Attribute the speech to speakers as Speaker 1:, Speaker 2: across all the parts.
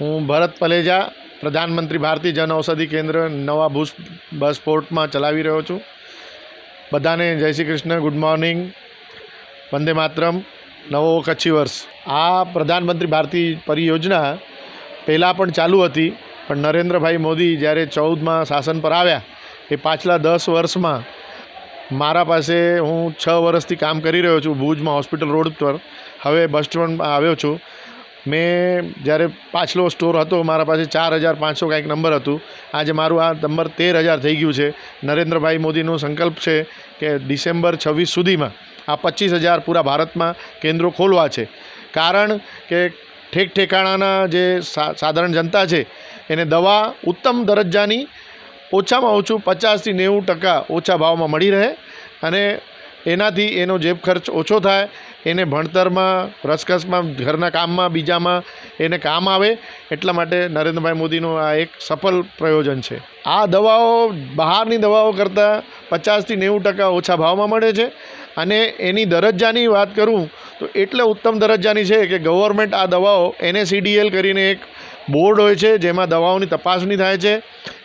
Speaker 1: હું ભરત પલેજા, પ્રધાનમંત્રી ભારતીય જન ઔષધિ કેન્દ્ર, નવા ભુજ બસ પોર્ટમાં ચલાવી રહ્યો છું. બધાને જય શ્રી કૃષ્ણ, ગુડ મોર્નિંગ. વંદે માતરમ. નવો કચ્છી વર્ષ. આ પ્રધાનમંત્રી ભારતીય પરિયોજના પહેલાં પણ ચાલુ હતી, પણ નરેન્દ્રભાઈ મોદી જ્યારે ચૌદમાં શાસન પર આવ્યા, એ પાછલા દસ વર્ષમાં મારા પાસે હું છ વર્ષથી કામ કરી રહ્યો છું ભુજમાં હોસ્પિટલ રોડ પર. હવે બસ સ્ટેન્ડ આવ્યો છું. મેં જ્યારે પાછલો સ્ટોર હતો, મારા પાસે ચાર હજાર પાંચસો કાંઈક નંબર હતું. આજે મારું આ નંબર તેર હજાર થઈ ગયું છે. નરેન્દ્રભાઈ મોદીનો સંકલ્પ છે કે ડિસેમ્બર છવ્વીસ સુધીમાં આ પચીસ હજાર પૂરા ભારતમાં કેન્દ્રો ખોલવા છે. કારણ કે ઠેક ઠેકાણાના જે સાધારણ જનતા છે, એને દવા ઉત્તમ દરજ્જાની ઓછામાં ઓછું પચાસથી નેવું ટકા ઓછા ભાવમાં મળી રહે અને એનાથી એનો જેબ ખર્ચ ઓછો થાય એને ભણતરમાં, રસકસમાં, ઘરના કામમાં, બીજામાં એને કામ આવે એટલા માટે નરેન્દ્રભાઈ મોદીનું આ એક સફળ પ્રયોજન છે. આ દવાઓ, બહારની દવાઓ કરતાં પચાસથી નેવું ટકા ઓછા ભાવમાં મળે છે. અને એની દરજ્જાની વાત કરું તો એટલે ઉત્તમ દરજ્જાની છે કે ગવર્મેન્ટ આ દવાઓ એનએસીડીએલ કરીને એક બોર્ડ હોય છે, જેમાં દવાઓની તપાસણી થાય છે.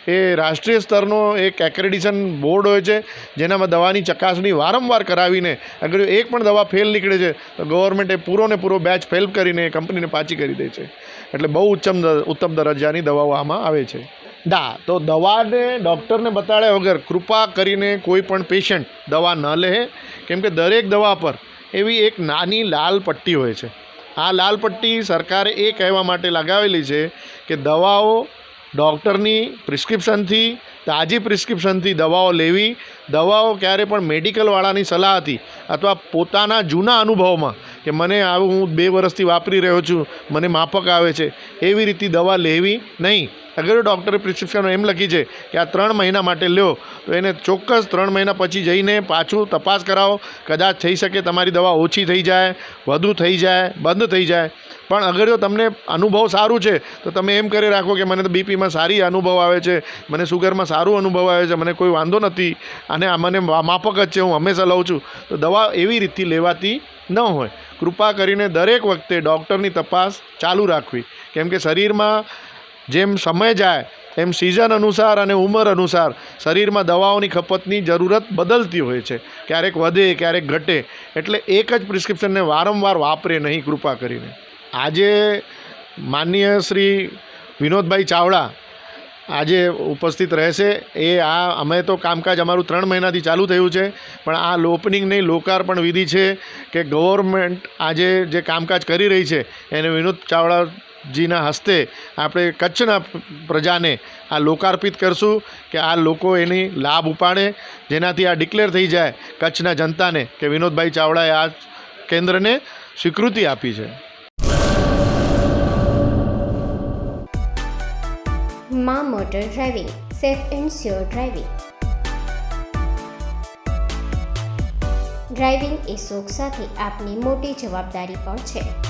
Speaker 1: એ રાષ્ટ્રીય સ્તરનો એક એક્રેડિશન બોર્ડ હોય છે, જેનામાં દવાની ચકાસણી વારંવાર કરાવીને અગર એક પણ દવા ફેલ નીકળે છે, તો ગવર્મેન્ટ એ પૂરો ને પૂરો બેચ ફેલ કરીને કંપનીને પાછી કરી દે છે. એટલે બહુ ઉચ્ચમ ઉત્તમ દરજ્જાની દવાઓ આમાં આવે છે. દા. તો દવાને ડૉક્ટરને બતાડ્યા વગર કૃપા કરીને કોઈ પણ પેશન્ટ દવા ન લે, કેમ કે દરેક દવા પર એવી એક નાની લાલ પટ્ટી હોય છે. આ લાલ પટ્ટી સરકારે એ કહેવા માટે લગાવેલી છે કે દવાઓ ડૉક્ટરની પ્રિસ્ક્રિપ્શનથી, તાજી પ્રિસ્ક્રિપ્શનથી દવાઓ લેવી. દવાઓ ક્યારે પણ મેડિકલવાળાની સલાહથી અથવા પોતાના જૂના અનુભવમાં કે મને આવું હું બે વર્ષથી વાપરી રહ્યો છું, મને માફક આવે છે, એવી રીતે દવા લેવી નહીં. અગર ડૉક્ટરે પ્રિસ્ક્રિપ્શન એમ લખી છે કે આ ત્રણ મહિના માટે લ્યો, તો એને ચોક્કસ ત્રણ મહિના પછી જઈને પાછું તપાસ કરાવો. કદાચ થઈ શકે તમારી દવા ઓછી થઈ જાય, વધુ થઈ જાય, બંધ થઈ જાય. પણ અગર જો તમને અનુભવ સારું છે, તો તમે એમ કરી રાખો કે મને તો બીપીમાં સારી અનુભવ આવે છે, મને સુગરમાં સારું અનુભવ આવે છે, મને કોઈ વાંધો નથી અને આ મને માફક જ છે, હું હંમેશા લઉં છું. તો દવા એવી રીતથી લેવાતી ન હોય. કૃપા કરીને દરેક વખતે ડૉક્ટરની તપાસ ચાલુ રાખવી. કેમ કે શરીરમાં જેમ સમય જાય, એમ સિઝન અનુસાર અને ઉંમર અનુસાર શરીરમાં દવાઓની ખપતની જરૂરત બદલતી હોય છે. ક્યારેક વધે, ક્યારેક ઘટે, એટલે એક જ પ્રિસ્ક્રિપ્શનને વારંવાર વાપરે નહીં, કૃપા કરીને. આજે માનનીય શ્રી વિનોદભાઈ ચાવડા આજે ઉપસ્થિત રહેશે. એ આ, અમે તો કામકાજ અમારું ત્રણ મહિનાથી ચાલુ થયું છે, પણ આ ઓપનિંગ નહીં લોકાર્પણ વિધિ છે કે ગવર્મેન્ટ આજે જે કામકાજ કરી રહી છે, એને વિનોદ ચાવડાજીના હસ્તે આપણે કચ્છના પ્રજાને આ લોકાર્પિત કરશું કે આ લોકો એની લાભ ઉપાડે. જેનાથી આ ડિક્લેર થઈ જાય કચ્છના જનતાને કે વિનોદભાઈ ચાવડાએ આ કેન્દ્રને સ્વીકૃતિ આપી છે.
Speaker 2: મા motor driving, safe and sure driving. Driving એ શોખ સાથે આપની મોટી જવાબદારી પણ છે.